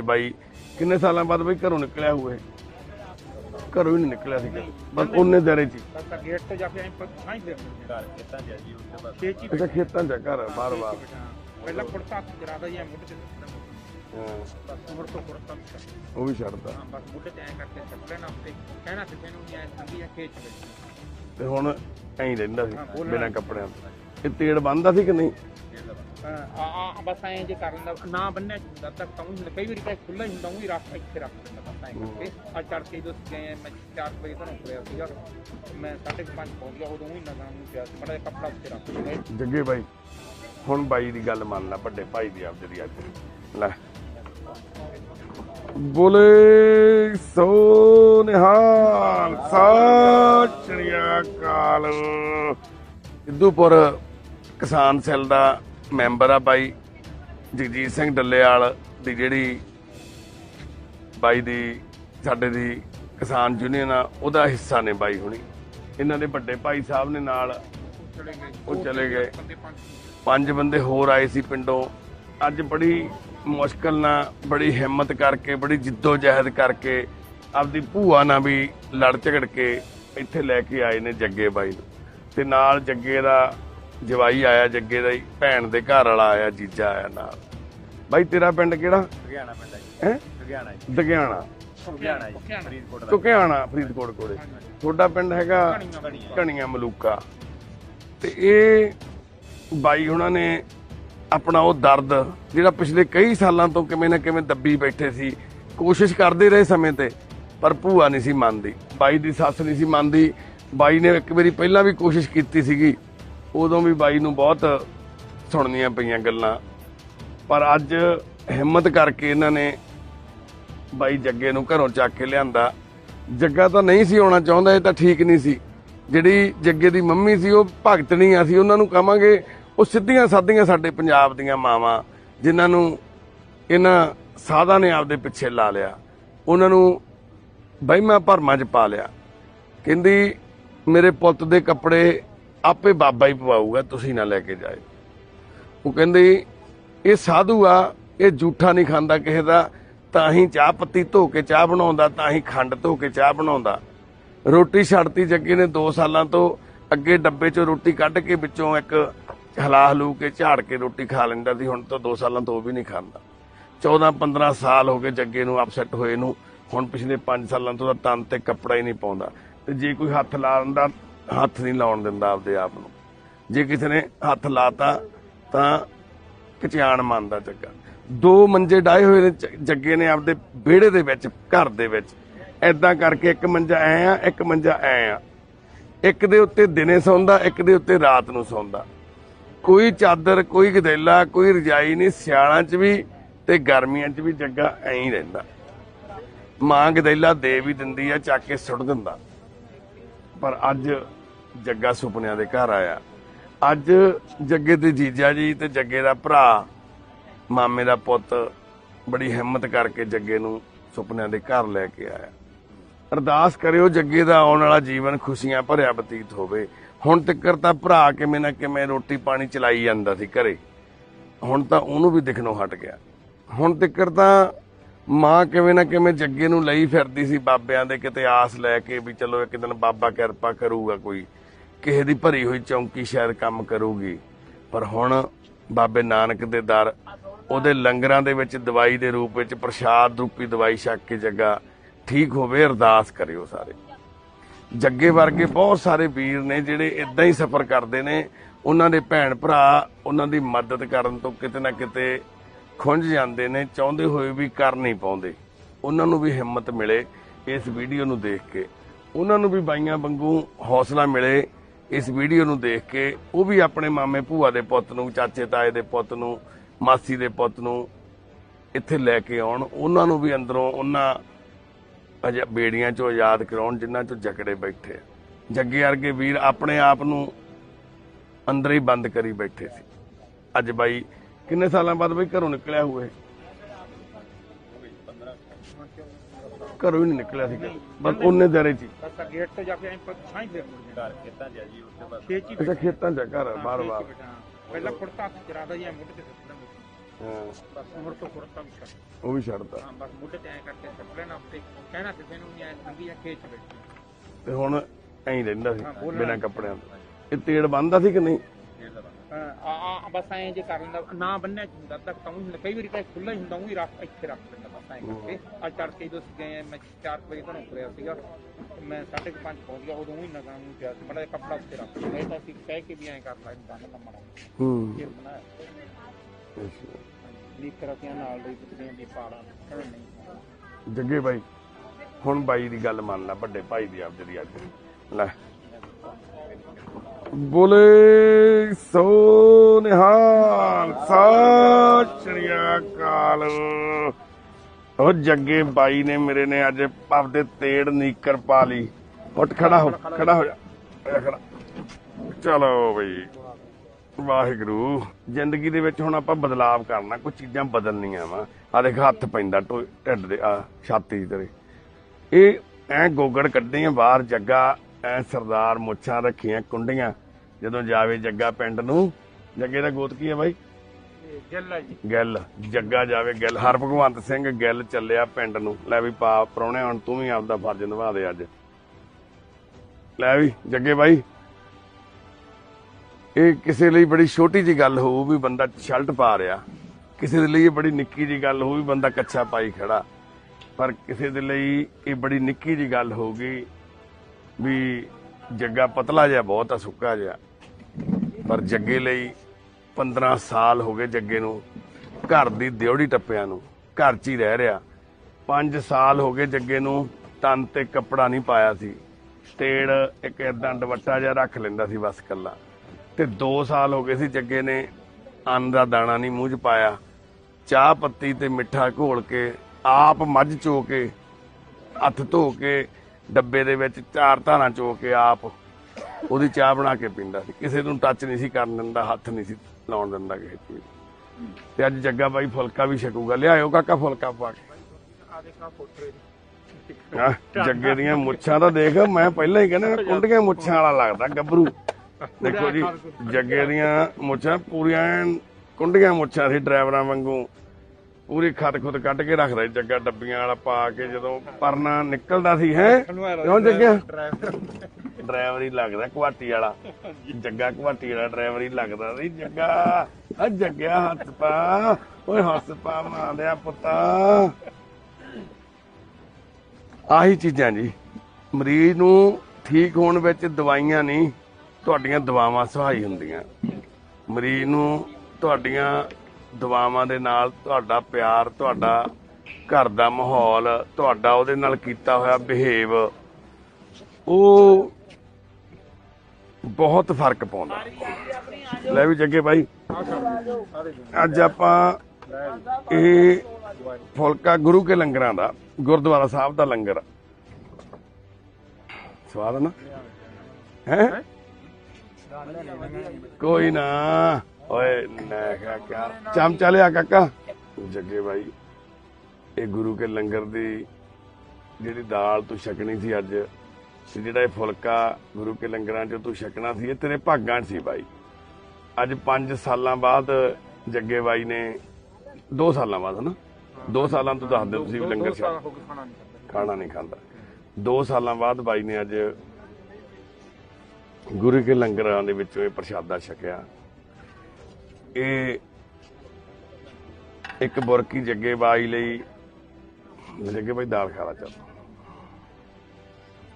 ਤੇ ਬਾਈ ਕਿੰਨੇ ਸਾਲਾਂ ਬਾਅਦ ਬਈ ਘਰੋਂ ਨਿਕਲਿਆ ਹੋਏ ਘਰੋਂ ਹੀ ਨਹੀਂ ਨਿਕਲਿਆ ਸੀ ਬਸ ਉਹਨੇ ਦਾਇਰੇ ਚ। ਤਾਂ ਗੇਟ ਤੇ ਜਾ ਕੇ ਐਂ ਪਛਾਣ ਹੀ ਘਰ ਕਿੱਦਾਂ ਜਾ ਜੀ ਉੱਥੇ ਬਸ। ਛੇ ਚੀ ਅੱਛਾ ਖੇਤਾਂ ਚ ਆ ਘਰ ਬਾਰ ਬਾਰ ਪਹਿਲਾਂ ਕੁੜਤਾ ਜਰਾਦਾ ਜਾਂ ਮੁੱਢ ਤੋਂ ਕੁੜਤਾ ਉਹ ਵੀ ਛੱਡਦਾ ਬਸ ਮੁੱਢ ਤੇ ਐਂ ਕਰਕੇ ਚੱਕ ਲੈਣਾ ਉੱਤੇ ਕਹਿਣਾ ਕਿਸੇ ਨੂੰ ਨਹੀਂ ਐਂ ਸੰਗੀ ਆ ਖੇਚ ਵਿੱਚ ਤੇ ਹੁਣ ਐਂ ਰਹਿੰਦਾ ਸੀ। ਬਿਨਾਂ ਕੱਪੜਿਆਂ ਤੋਂ। ਇਹ ਤੇੜ ਬੰਦਾ ਸੀ ਕਿ ਨਹੀਂ? ਆ ਆ ਬਸ ਐਂ ਜੇ ਕਰ ਲੈਂਦਾ ਨਾ ਬੰਨਿਆ ਜਦ ਤੱਕ ਤਾਂ ਹੁੰਦਾ। ਕਈ ਵਾਰੀ ਤਾਂ ਖੁੱਲਾ ਹੀ ਹੁੰਦਾ ਉਹ ਹੀ ਰੱਖ ਇੱਥੇ ਰੱਖ ਦਿੰਦਾ ਬਸ ਐਂ ਕਰਕੇ ਆ ਚੜ ਕੇ ਜਦੋਂ ਗਏ ਆ, ਮੈਂ 4 ਵਜੇ ਘਰੋਂ ਤੁਰਿਆ ਸੀਗਾ। ਮੈਂ 5:30 ਪਹੁੰਚ ਗਿਆ ਉਦੋਂ ਹੀ ਨਜ਼ਾਂ ਨੂੰ ਪਿਆ ਸੀ। ਮੜਾ ਕੱਪੜਾ ਉੱਤੇ ਰੱਖ ਲਿਆ ਜੱਗੇ ਬਾਈ ਹੁਣ ਬਾਈ ਦੀ ਗੱਲ ਮੰਨ ਲੈ ਵੱਡੇ ਭਾਈ ਦੀ ਆਪ ਜਿਹੜੀ ਅੱਜ। ਲੈ। ਬੋਲੇ ਸੋ ਨਿਹਾਲ ਸਤਿ ਸ਼੍ਰੀ ਅਕਾਲ। ਸਿੱਧੂਪੁਰ ਕਿਸਾਨ ਸੈੱਲ ਦਾ ਮੈਂਬਰ ਆ ਬਾਈ ਜਗਜੀਤ ਸਿੰਘ ਡੱਲੇਵਾਲ ਦੀ ਜਿਹੜੀ ਬਾਈ ਦੀ, ਸਾਡੇ ਦੀ ਕਿਸਾਨ ਯੂਨੀਅਨ ਆ, ਉਹਦਾ ਹਿੱਸਾ ਨੇ ਬਾਈ ਹੁਣੀ। ਇਹਨਾਂ ਦੇ ਵੱਡੇ ਭਾਈ ਸਾਹਿਬ ਨੇ ਨਾਲ ਉਹ ਚਲੇ ਗਏ। ਪੰਜ ਪੰਜ ਬੰਦੇ ਹੋਰ ਆਏ ਸੀ ਪਿੰਡੋਂ। ਅੱਜ ਬੜੀ ਮੁਸ਼ਕਲ ਨਾਲ, ਬੜੀ ਹਿੰਮਤ ਕਰਕੇ, ਬੜੀ ਜਿੱਦੋ ਜਹਿਦ ਕਰਕੇ ਆਪਦੀ ਭੂਆ ਨਾਲ ਵੀ ਲੜ ਝਗੜ ਕੇ ਇੱਥੇ ਲੈ ਕੇ ਆਏ ਨੇ ਜੱਗੇ ਬਾਈ ਨੂੰ। ਤੇ ਨਾਲ ਜੱਗੇ ਦਾ ਜਵਾਈ ਆਇਆ ਜੱਗੇ ਦਾ ਹੀ ਭੈਣ ਦੇ ਘਰ ਵਾਲਾ ਆਇਆ ਜੀਜਾ ਆਇਆ ਨਾਲ। ਬਾਈ ਤੇਰਾ ਪਿੰਡ ਕਿਹੜਾ? ਲੁਧਿਆਣਾ ਪਿੰਡ ਹੈ ਹੈ? ਲੁਧਿਆਣਾ ਜੀ। ਦਗਿਆਣਾ। ਲੁਧਿਆਣਾ ਜੀ ਫਰੀਦਕੋਟ ਦਾ। ਟੁਕਿਆਣਾ ਫਰੀਦਕੋਟ ਕੋਲੇ। ਤੁਹਾਡਾ ਪਿੰਡ ਹੈਗਾ ਘਣੀਆਂ। ਕਣੀਆਂ ਮਲੂਕਾ। ਤੇ ਇਹ ਬਾਈ ਉਹਨਾਂ ਨੇ ਆਪਣਾ ਉਹ ਦਰਦ ਜਿਹੜਾ ਪਿਛਲੇ ਕਈ ਸਾਲਾਂ ਤੋਂ ਕਿਵੇਂ ਨਾ ਕਿਵੇਂ ਦੱਬੀ ਬੈਠੇ ਸੀ ਕੋਸ਼ਿਸ਼ ਕਰਦੇ ਰਹੇ ਸਮੇਂ ਤੇ ਪਰ ਭੂਆ ਨਹੀਂ ਸੀ ਮੰਨਦੀ। ਬਾਈ ਦੀ ਸੱਸ ਨਹੀਂ ਸੀ ਮੰਨਦੀ। ਬਾਈ ਨੇ ਇੱਕ ਵਾਰੀ ਪਹਿਲਾਂ ਵੀ ਕੋਸ਼ਿਸ਼ ਕੀਤੀ ਸੀਗੀ ਉਦੋਂ ਵੀ ਬਾਈ ਨੂੰ ਬਹੁਤ ਸੁਣਨੀਆਂ ਪਈਆਂ ਗੱਲਾਂ। ਪਰ ਅੱਜ ਹਿੰਮਤ ਕਰਕੇ ਇਹਨਾਂ ਨੇ ਬਾਈ ਜੱਗੇ ਨੂੰ ਘਰੋਂ ਚੱਕ ਕੇ ਲਿਆਂਦਾ। ਜੱਗਾ ਤਾਂ ਨਹੀਂ ਸੀ ਆਉਣਾ ਚਾਹੁੰਦਾ, ਇਹ ਤਾਂ ਠੀਕ ਨਹੀਂ ਸੀ। ਜਿਹੜੀ ਜੱਗੇ ਦੀ ਮੰਮੀ ਸੀ, ਉਹ ਭਗਤਣੀ ਆ ਸੀ, ਉਹਨਾਂ ਨੂੰ ਕਹਾਂਗੇ ਉਹ ਸਿੱਧੀਆਂ ਸਾਧੀਆਂ ਸਾਡੇ ਪੰਜਾਬ ਦੀਆਂ ਮਾਵਾਂ, ਜਿਨ੍ਹਾਂ ਨੂੰ ਇਹਨਾਂ ਸਾਧਾਂ ਨੇ ਆਪਦੇ ਪਿੱਛੇ ਲਾ ਲਿਆ। ਉਹਨਾਂ ਨੂੰ ਬਹਿਮਾ ਭਰਮਾਂ 'ਚ ਪਾ ਲਿਆ। ਕਹਿੰਦੀ, ਮੇਰੇ ਪੁੱਤ ਦੇ ਕੱਪੜੇ ਆਪੇ ਬਾਬਾ ਹੀ ਪਵਾਊਗਾ, ਤੁਸੀਂ ਨਾ ਲੈ ਕੇ ਜਾਏ ਉਹ ਕਹਿੰਦੇ, ਇਹ ਸਾਧੂ ਆ, ਇਹ ਝੂਠਾ ਨਹੀਂ ਖਾਂਦਾ ਕਿਸੇ ਦਾ, ਤਾਂ ਹੀ ਚਾਹ ਪੱਤੀ ਧੋ ਕੇ ਚਾਹ ਬਣਾਉਂਦਾ, ਤਾਂ ਹੀ ਖੰਡ ਧੋ ਕੇ ਚਾਹ ਬਣਾਉਂਦਾ। ਰੋਟੀ ਛੱਡਤੀ ਜੱਗੇ ਨੇ 2 ਸਾਲਾਂ ਤੋਂ, ਅੱਗੇ ਡੱਬੇ 'ਚੋਂ ਰੋਟੀ ਕੱਢ ਕੇ ਵਿੱਚੋਂ ਇੱਕ ਹਲਾ ਹਲੂ ਕੇ ਝਾੜ ਕੇ ਰੋਟੀ ਖਾ ਲੈਂਦਾ ਸੀ, ਹੁਣ ਤਾਂ 2 ਸਾਲਾਂ ਤੋਂ ਉਹ ਵੀ ਨਹੀਂ ਖਾਂਦਾ। 14 15 ਸਾਲ ਹੋ ਗਏ ਜੱਗੇ ਨੂੰ ਅਪਸੈਟ ਹੋਏ ਨੂੰ, ਹੁਣ ਪਿਛਲੇ 5 ਸਾਲਾਂ ਤੋਂ ਤਾਂ ਤਨ ਤੇ ਕੱਪੜਾ ਹੀ ਨਹੀਂ ਪਾਉਂਦਾ। ਤੇ ਜੇ ਕੋਈ ਹੱਥ ਲਾ ਦਿੰਦਾ ਹੱਥ ਨਹੀਂ ਲਾਉਣ ਦਿੰਦਾ ਆਪਦੇ ਆਪ ਨੂੰ। ਜੇ ਕਿਸੇ ਨੇ ਹੱਥ ਲਾਤਾ ਤਾਂ ਕਚਿਆਣ ਮੰਨਦਾ ਜੱਗਾ ਦੋ ਮੰਜੇ ਡਾਏ ਹੋਏ ਨੇ ਜੱਗੇ ਨੇ ਆਪਦੇ ਵਿਹੜੇ ਦੇ ਵਿੱਚ, ਘਰ ਦੇ ਵਿੱਚ। ਐਦਾਂ ਕਰਕੇ ਇੱਕ ਮੰਜਾ ਐ ਆ, ਇੱਕ ਮੰਜਾ ਐ ਆ। ਇੱਕ ਦੇ ਉੱਤੇ ਦਿਨੇ ਸੌਂਦਾ, ਇੱਕ ਦੇ ਉੱਤੇ ਰਾਤ ਨੂੰ ਸੌਂਦਾ। ਕੋਈ ਚਾਦਰ, ਕੋਈ ਗਦੈਲਾ, ਕੋਈ ਰਜਾਈ ਨਹੀਂ, ਸਿਆਲਾਂ 'ਚ ਵੀ ਤੇ ਗਰਮੀਆਂ 'ਚ ਵੀ ਜੱਗਾ ਐਂ ਹੀ ਰਹਿੰਦਾ। ਮਾਂ ਗਦੈਲਾ ਦੇ ਵੀ ਦਿੰਦੀ ਆ, ਚੱਕ ਕੇ ਸੁੱਟ ਦਿੰਦਾ। ਪਰ ਅੱਜ ਜੱਗਾ ਸੁਪਨਿਆਂ ਦੇ ਘਰ ਆਇਆ। ਅੱਜ ਜੱਗੇ ਦੇ ਜੀਜਾ ਜੀ ਤੇ ਜੱਗੇ ਦਾ ਭਰਾ, ਮਾਮੇ ਦਾ ਪੁੱਤ ਬੜੀ ਹਿੰਮਤ ਕਰਕੇ ਜੱਗੇ ਨੂੰ ਸੁਪਨਿਆਂ ਦੇ ਘਰ ਲੈ ਕੇ ਆਇਆ। ਅਰਦਾਸ ਕਰਿਓ ਜੱਗੇ ਦਾ ਆਉਣ ਵਾਲਾ ਜੀਵਨ ਖੁਸ਼ੀਆਂ ਭਰਿਆ ਬਤੀਤ ਹੋਵੇ। ਹੁਣ ਤੱਕਰ ਤਾਂ ਭਰਾ ਕਿਵੇਂ ਨਾ ਕਿਵੇਂ ਰੋਟੀ ਪਾਣੀ ਚਲਾਈ ਜਾਂਦਾ ਸੀ ਘਰੇ। ਹੁਣ ਤਾਂ ਉਹਨੂੰ ਵੀ ਦਿਖਣੋਂ ਹਟ ਗਿਆ। ਹੁਣ ਤੱਕਰ ਤਾਂ ਮਾਂ ਕਿਵੇਂ ਨਾ ਕਿਵੇਂ ਜੱਗੇ ਨੂੰ ਲਈ ਫਿਰਦੀ ਸੀ ਬਾਬਿਆਂ ਦੇ ਕਿਤੇ ਆਸ ਲੈ ਕੇ ਵੀ ਚਲੋ ਇੱਕ ਦਿਨ ਬਾਬਾ ਕਿਰਪਾ ਕਰੂਗਾ ਕੋਈ। ਕਿਸੇ ਦੀ ਭਰੀ ਹੋਈ ਚੌਂਕੀ ਸ਼ਾਇਦ ਕੰਮ ਕਰੂਗੀ। ਪਰ ਹੁਣ ਬਾਬੇ ਨਾਨਕ ਦੇ ਦਰ, ਉਹਦੇ ਲੰਗਰਾਂ ਦੇ ਵਿੱਚ ਦਵਾਈ ਦੇ ਰੂਪ ਵਿੱਚ ਪ੍ਰਸ਼ਾਦ ਰੂਪੀ ਦਵਾਈ ਛਕ ਕੇ ਜੱਗਾ, ਠੀਕ ਹੋਵੇ, ਅਰਦਾਸ ਕਰਿਓ ਸਾਰੇ। ਜੱਗੇ ਵਰਗੇ ਬਹੁਤ ਸਾਰੇ ਵੀਰ ਨੇ ਜਿਹੜੇ ਇਦਾਂ ਹੀ ਸਫ਼ਰ ਕਰਦੇ ਨੇ, ਉਹਨਾਂ ਦੇ ਭੈਣ ਭਰਾ ਉਹਨਾਂ ਦੀ ਮਦਦ ਕਰਨ ਤੋਂ ਕਿਤੇ ਨਾ ਕਿਤੇ ਖੁੰਝ ਜਾਂਦੇ ਨੇ, ਚਾਹੁੰਦੇ ਹੋਏ ਵੀ ਕਰ ਨਹੀਂ ਪਾਉਂਦੇ। ਉਹਨਾਂ ਨੂੰ ਵੀ ਹਿੰਮਤ ਮਿਲੇ ਇਸ ਵੀਡੀਓ ਨੂੰ ਦੇਖ ਕੇ। ਉਹਨਾਂ ਨੂੰ ਵੀ ਬਾਈਆਂ ਵਾਂਗੂ ਹੌਸਲਾ ਮਿਲੇ ਇਸ ਵੀਡੀਓ ਨੂੰ ਦੇਖ ਕੇ ਉਹ ਵੀ ਆਪਣੇ ਮਾਮੇ ਭੂਆ ਦੇ ਪੁੱਤ ਨੂੰ, ਚਾਚੇ ਤਾਏ ਦੇ ਪੁੱਤ ਨੂੰ, ਮਾਸੀ ਦੇ ਪੁੱਤ ਨੂੰ ਇੱਥੇ ਲੈ ਕੇ ਆਉਣ। ਉਹਨਾਂ ਨੂੰ ਵੀ ਅੰਦਰੋਂ ਉਹਨਾਂ ਅਜਾ ਬੇੜੀਆਂ ਚੋਂ ਆਜ਼ਾਦ ਕਰਾਉਣ, ਜਿਨ੍ਹਾਂ ਚੋਂ ਜਕੜੇ ਬੈਠੇ। ਆ। ਜੱਗੇ ਵਰਗੇ ਵੀਰ ਆਪਣੇ ਆਪ ਨੂੰ ਅੰਦਰ ਹੀ ਬੰਦ ਕਰੀ ਬੈਠੇ ਸੀ। ਅੱਜ ਬਾਈ ਕਿੰਨੇ ਸਾਲਾਂ ਬਾਅਦ ਬਈ ਘਰੋਂ ਨਿਕਲਿਆ ਹੋਏ ਘਰੋਂ ਹੀ ਨਹੀਂ ਨਿਕਲਿਆ ਸੀ ਬਸ ਉਹਨੇ ਦਾਇਰੇ ਚ ਹੀ। ਗੇਟ ਤੇ ਜਾ ਕੇ ਐਂ ਪਛਾਣ ਹੀ ਘਰ ਕਿੱਦਾਂ ਜਾ ਜੀ ਉੱਥੇ ਬਸ। ਛੇ ਚੀ ਅੱਛਾ ਖੇਤਾਂ ਚ ਆ ਘਰ ਬਾਰ ਬਾਰ ਪਹਿਲਾਂ ਕੁੜਤਾ ਜਰਾਦਾ ਜਾਂ ਮੁੱਢ ਤੇ ਹਾਂ। ਬਸ ਉਮਰ ਤੋਂ ਕੁਰਤਾ ਵੀ ਛੱਡ ਉਹ ਵੀ ਛੱਡਦਾ ਹਾਂ ਬਸ ਮੁੱਢੇ ਤੇ ਐ ਕਰਕੇ ਛੱਡ ਲੈਣਾ ਉੱਤੇ ਕਹਿਣਾ ਕਿਸੇ ਨੂੰ ਨਹੀਂ ਐ ਸੰਗੀ ਜਾਂ ਖੇਚ ਬੈਠੀ। ਤੇ ਹੁਣ ਐਂ ਹੀ ਰਹਿੰਦਾ ਸੀ ਬਿਨਾਂ ਕੱਪੜਿਆਂ ਤੋਂ। ਇਹ ਤੇੜ ਬੰਨਦਾ ਸੀ ਕਿ ਨਹੀਂ? ਆ ਆ ਬਸ ਐਂ ਜੇ ਕਰ ਲੈਂਦਾ ਨਾ ਬੰਨਿਆ ਚ ਹੁੰਦਾ ਤੱਕ ਤਾਂ ਊਂ ਕਈ ਵਾਰੀ ਤਾਂ ਖੁੱਲਾ ਹੀ ਹੁੰਦਾ ਉਹ ਹੀ ਰੱਖ ਇੱਥੇ ਰੱਖ ਲੈਂਦਾ ਬਸ ਐਂ ਕਰਕੇ। ਅੱਜ ਤੜਕੇ ਜਦੋਂ ਅਸੀਂ ਗਏ ਮੈਂ 4 ਵਜੇ ਘਰੋਂ ਤੁਰਿਆ ਸੀਗਾ ਮੈਂ 5:30 ਪਹੁੰਚ ਗਿਆ ਉਦੋਂ ਹੀ ਨਗਾ ਨੂੰ ਪਿਆ ਸੀ ਬੜਾ ਕੱਪੜਾ ਉੱਤੇ ਰੱਖ ਲਿਆ। ਇਹ ਤਾਂ ਅਸੀਂ ਕਹਿ ਕੇ ਵੀ ਐਂ ਕਰ ਲਾਂਗੇ ਬੰਨ ਲੰਮੜਾ ਹੂੰ। ਫਿਰ ਬਣਾਇਆ। ਲੀਕਰ ਅਸੀਂ ਨਾਲ ਲਈ ਪਿਛਲੀਆਂ ਦੀ ਪਾਲਾਂ ਨਹੀਂ ਜੱਗੇ ਬਾਈ ਹੁਣ ਬਾਈ ਦੀ ਗੱਲ ਮੰਨ ਲੈ ਵੱਡੇ ਭਾਈ ਦੀ ਆਪ ਜਿਹੜੀ ਅੱਜ ਲੈ। ਬੋਲੇ ਸੋ ਨਿਹਾਲ, ਸਤਿ ਸ਼੍ਰੀ ਅਕਾਲ। ਉਹ ਜੱਗੇ ਬਾਈ ਨੇ ਮੇਰੇ ਨੇ ਅੱਜ ਆਪਦੇ ਤੇੜ ਨੀਕਰ ਪਾ ਲਈ। ਉੱਠ, ਖੜਾ ਹੋ ਖੜਾ ਹੋ ਜਾ। ਖੜਾ ਚਲੋ ਬਈ। ਵਾਹਿਗੁਰੂ। ਜ਼ਿੰਦਗੀ ਦੇ ਵਿੱਚ ਹੁਣ ਆਪਾਂ ਬਦਲਾਵ ਕਰਨਾ ਕੁਝ ਚੀਜ਼ਾਂ ਬਦਲਣੀਆਂ ਵਾ। ਆ ਦੇਖ, ਹੱਥ ਪੈਂਦਾ ਢਿੱਡ ਦੇ ਆ ਛਾਤੀ ਤੇਰੇ। ਇਹ ਐ ਗੋਗੜ ਕੱਢੇ ਆ, ਬਾਹਰ ਜੱਗਾ ਐ ਸਰਦਾਰ ਮੁੱਛਾਂ ਰੱਖੀਆਂ ਕੁੰਡੀਆਂ ਜਦੋਂ ਜਾਵੇ ਜੱਗਾ ਪਿੰਡ ਨੂੰ। ਜੱਗੇ ਦਾ ਗੋਤ ਕੀ ਹੈ ਬਾਈ? ਗਿੱਲ ਹੈ ਜੀ। ਗਿੱਲ। ਜੱਗਾ ਜਾਵੇ ਗਿੱਲ। ਹਰ ਭਗਵੰਤ ਸਿੰਘ ਗਿੱਲ ਚੱਲਿਆ ਪਿੰਡ ਨੂੰ। ਲੈ ਵੀ ਪਾ ਪ੍ਰਾਹੁਣੇ ਹੁਣ ਤੂੰ ਵੀ ਆਪਦਾ ਫਰਜ਼ ਨਿਭਾ ਦੇ ਅੱਜ। ਲੈ ਵੀ ਜੱਗੇ ਬਾਈ। ਇਹ ਕਿਸੇ ਲਈ ਬੜੀ ਛੋਟੀ ਜੀ ਗੱਲ ਹੋਊ ਵੀ ਬੰਦਾ ਸ਼ਰਟ ਪਾ ਰਿਹਾ। ਕਿਸੇ ਦੇ ਲਈ ਇਹ ਬੜੀ ਨਿੱਕੀ ਜੀ ਗੱਲ ਹੋਊ ਵੀ ਬੰਦਾ ਕੱਛਾ ਪਾਈ ਖੜਾ। ਪਰ ਕਿਸੇ ਦੇ ਲਈ ਇਹ ਬੜੀ ਨਿੱਕੀ ਜੀ ਗੱਲ ਹੋਊਗੀ ਵੀ ਜੱਗਾ ਪਤਲਾ ਜਿਹਾ ਬਹੁਤ ਆ, ਸੁੱਕਾ ਜਿਹਾ। ਪਰ ਜੱਗੇ ਲਈ 15 ਸਾਲ ਹੋ ਗਏ ਜੱਗੇ ਨੂੰ। ਘਰ ਦੀ ਦਿਉੜੀ ਟੱਪਿਆਂ ਨੂੰ, ਘਰ 'ਚ ਹੀ ਰਹਿ ਰਿਹਾ। 5 ਸਾਲ ਹੋ ਗਏ ਜੱਗੇ ਨੂੰ ਤਨ ਤੇ ਕੱਪੜਾ ਨਹੀਂ ਪਾਇਆ ਸੀ। ਤੇੜ ਇੱਕ ਏਦਾਂ ਦੁਪੱਟਾ ਜਿਹਾ ਰੱਖ ਲੈਂਦਾ ਸੀ ਬਸ ਕੱਲਾ ਤੇ 2 ਸਾਲ ਹੋ ਗਏ ਸੀ ਜੱਗੇ ਨੇ ਅੰਨ ਦਾ ਦਾਣਾ ਨਹੀਂ ਮੂੰਹ 'ਚ ਪਾਇਆ। ਚਾਹ ਪੱਤੀ ਤੇ ਮਿੱਠਾ ਘੋਲ ਕੇ, ਆਪ ਮੱਝ ਚੋ ਕੇ, ਹੱਥ ਧੋ ਕੇ ਡੱਬੇ ਦੇ ਵਿੱਚ ਚਾਰ ਧਾਰਾਂ ਚੋ ਕੇ ਆਪ ਉਹਦੀ ਚਾਹ ਬਣਾ ਕੇ ਪੀਂਦਾ ਸੀ। ਕਿਸੇ ਨੂੰ ਟੱਚ ਨਹੀਂ ਸੀ ਕਰਨ ਦਿੰਦਾ ਹੱਥ ਨਹੀਂ ਸੀ ਲਾਉਣ ਦਿੰਦਾ ਕਿਸੇ ਚੀਜ਼। ਤੇ ਅੱਜ ਜੱਗਾ ਬਾਈ ਫੁਲਕਾ ਵੀ ਛਕੂਗਾ। ਲਿਆਇਓ ਕਾਕਾ ਫੁਲਕਾ ਪਾ ਕੇ। ਜੱਗੇ ਦੀਆਂ ਮੁੱਛਾਂ ਤਾਂ ਦੇਖ ਮੈਂ ਪਹਿਲਾਂ ਹੀ ਕਹਿੰਦਾ ਕੁੰਡੀਆਂ ਮੁੱਛਾਂ ਵਾਲਾ ਲੱਗਦਾ ਗੱਭਰੂ। ਦੇਖੋ ਜੀ ਜੱਗੇ ਦੀਆਂ ਮੁੱਛਾਂ ਪੂਰੀਆਂ ਕੁੰਡੀਆਂ ਮੁੱਛਾਂ ਸੀ ਡਰਾਈਵਰਾਂ ਵਾਂਗੂ। ਪੂਰੀ ਖੱਤ ਖੁੱਤ ਕੱਢ ਕੇ ਰੱਖਦਾ ਸੀ ਜੱਗਾ ਡੱਬੀਆਂ ਵਾਲਾ ਪਾ ਕੇ ਜਦੋਂ ਪਰਨਾ ਨਿਕਲਦਾ ਸੀ ਹੈ? ਕਿਉਂ ਜੱਗਿਆ? ਡਰਾਈਵਰ ਹੀ ਲੱਗਦਾ ਕੁਆਟੀ ਵਾਲਾ। ਜੱਗਾ ਕੁਆਟੀ ਵਾਲਾ ਡਰਾਈਵਰ ਹੀ ਲੱਗਦਾ ਸੀ ਜੱਗਾ। ਆ ਜੱਗਿਆ ਹੱਥ ਪਾ ਓਏ ਹੱਥ ਪਾ ਮਾਂਦਿਆ ਪੁੱਤਾ। ਆਹੀ ਚੀਜ਼ਾਂ ਜੀ। ਮਰੀਜ਼ ਨੂੰ ਠੀਕ ਹੋਣ ਵਿੱਚ ਦਵਾਈਆਂ ਨਹੀਂ ਤੁਹਾਡੀਆਂ ਦਵਾਵਾਂ ਸਹਾਈ ਹੁੰਦੀਆਂ। ਮਰੀਜ਼ ਨੂੰ ਤੁਹਾਡੀਆਂ ਦਵਾਵਾਂ ਦੇ ਨਾਲ ਤੁਹਾਡਾ ਪਿਆਰ, ਤੁਹਾਡਾ ਘਰ ਦਾ ਮਾਹੌਲ, ਤੁਹਾਡਾ ਉਹਦੇ ਨਾਲ ਕੀਤਾ ਹੋਇਆ ਬਿਹੇਵ, ਉਹ ਬਹੁਤ ਫ਼ਰਕ ਪਾਉਂਦਾ। ਲੈ ਵੀ ਜੱਗੇ ਭਾਈ ਅੱਜ ਆਪਾਂ ਇਹ ਫੁਲਕਾ ਗੁਰੂ ਕੇ ਲੰਗਰਾਂ ਦਾ, ਗੁਰਦੁਆਰਾ ਸਾਹਿਬ ਦਾ ਲੰਗਰ। ਸਵਾਦ ਨਾ? ਹੈ? ਕੋਈ ਨਾ। ਓਏ ਨਾ ਕਿਆ ਕਿਆ ਚਮਚਾ ਲਿਆ ਕਾਕਾ। ਜੱਗੇ ਭਾਈ ਇਹ ਗੁਰੂ ਕੇ ਲੰਗਰ ਦੀ ਜਿਹੜੀ ਦਾਲ ਤੂੰ ਛਕਣੀ ਸੀ ਅੱਜ ਤੇ ਜਿਹੜਾ ਇਹ ਫੁਲਕਾ ਗੁਰੂ ਕੇ ਲੰਗਰਾਂ 'ਚ ਤੂੰ ਛਕਣਾ ਸੀ ਇਹ ਤੇਰੇ ਭਾਗਾਂ 'ਚ ਸੀ ਬਾਈ। ਅੱਜ 5 ਸਾਲਾਂ ਬਾਅਦ ਜੱਗੇ ਬਾਈ ਨੇ 2 ਸਾਲਾਂ ਬਾਅਦ ਹਨਾ? 2 ਸਾਲਾਂ ਤੋਂ ਦੱਸਦੇ ਹੋ ਤੁਸੀਂ ਲੰਗਰ ਛਕ ਹੋ ਕੇ ਖਾਣਾ ਨਹੀਂ ਖਾਂਦਾ ਖਾਣਾ ਨਹੀਂ ਖਾਂਦਾ। 2 ਸਾਲਾਂ ਬਾਅਦ ਬਾਈ ਨੇ ਅੱਜ ਗੁਰੂ ਕੇ ਲੰਗਰਾਂ ਦੇ ਵਿੱਚੋਂ ਇਹ ਪ੍ਰਸ਼ਾਦਾ ਛਕਿਆ। ਇਹ ਇੱਕ ਬੁਰਕੀ ਜੱਗੇ ਬਾਈ ਲਈ ਜੱਗੇ ਬਾਈ ਦਾਲ ਖਾ ਲਾ ਚੱਲ।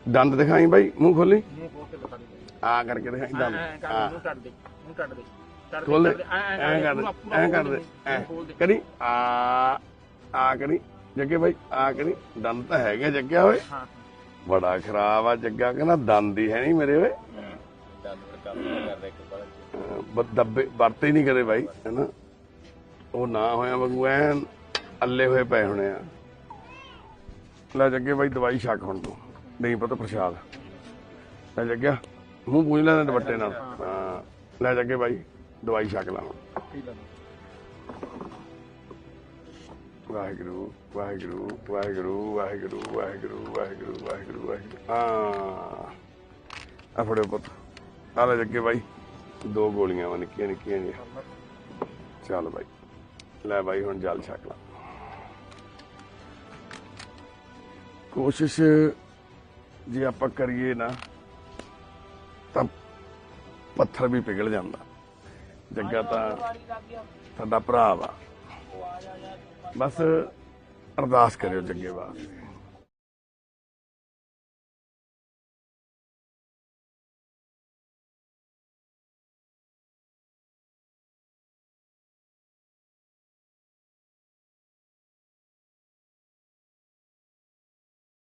ਦੰਦ ਦਿਖਾਈ ਬਾਈ ਮੂੰਹ ਖੋਲੀ? ਖੋਲ ਦੇ। ਆ ਕਰਕੇ ਦਿਖਾਈ ਦੰਦ। ਕਰ ਆ ਮੂੰਹ ਕੱਢ ਦੇ ਮੂੰਹ ਕੱਢ ਦੇ। ਖੋਲ ਦੇ। ਐਂ ਕਰ ਦੇ ਐਂ ਕਰ ਖੋਲ ਦੇ। ਦੇ, ਐਂ। ਖੋਲ ਦੇ। ਕਰੀ ਆ ਆ ਕਰੀ ਜੱਗੇ ਬਾਈ ਆ ਕਰੀ। ਦੰਦ ਤਾਂ ਹੈਗੇ ਜੱਗਿਆ ਓਏ। ਹਾਂ। ਬੜਾ ਖਰਾਬ ਆ ਜੱਗਾ ਕਹਿੰਦਾ ਦੰਦ ਹੀ ਹੈ ਨਹੀਂ ਮੇਰੇ ਓਏ। ਦੰਦ ਕੰਮ ਨਹੀਂ ਕਰਦਾ ਇੱਕ ਬੜਾ ਦੱਬੇ, ਵਰਤੇ ਹੀ ਨਹੀਂ ਕਦੇ ਬਾਈ, ਹੈਨਾ? ਉਹ ਨਾ ਹੋਇਆ ਵਾਂਗੂ ਐਨ ਅੱਲੇ ਹੋਏ ਪਏ ਹੋਣੇ ਆ। ਲੈ ਜੱਗੇ ਬਾਈ, ਦਵਾਈ ਛੱਕ ਹੁਣ ਤੂੰ। ਨਹੀਂ ਪਤਾ, ਪ੍ਰਸ਼ਾਦ। ਲੈ ਜੱਗਿਆ, ਮੂੰਹ ਪੂੰਝ ਲੈ ਦੁਪੱਟੇ ਨਾਲ। ਹਾਂ, ਲੈ ਜੱਗੇ ਬਾਈ, ਦਵਾਈ ਛੱਕ ਲਾ ਵਾਹਿਗੁਰੂ ਵਾਹਿਗੁਰੂ ਵਾਹਿਗੁਰੂ ਵਾਹਿਗੁਰੂ ਵਾਹਿਗੁਰੂ ਵਾਹਿਗੁਰੂ ਵਾਹਿਗੁਰੂ ਵਾਹਿਗੁਰੂ। ਹਾਂ। ਆ ਫੜਿਓ ਪੁੱਤ। ਆ ਲੈ ਜੱਗੇ ਬਾਈ। ਦੋ ਗੋਲੀਆਂ ਵਾ, ਨਿੱਕੀਆਂ ਨਿੱਕੀਆਂ ਜੀ ਚੱਲ ਬਾਈ। ਲੈ ਬਾਈ, ਹੁਣ ਜਲ ਛਕ ਲਾ। ਕੋਸ਼ਿਸ਼ ਜੇ ਆਪਾਂ ਕਰੀਏ ਨਾ, ਤਾਂ ਪੱਥਰ ਵੀ ਪਿਘਲ ਜਾਂਦਾ। ਜੱਗਾ ਤਾਂ ਸਾਡਾ ਭਰਾ ਵਾ। ਬਸ ਅਰਦਾਸ ਕਰਿਓ ਜੱਗੇ ਵਾਸਤੇ।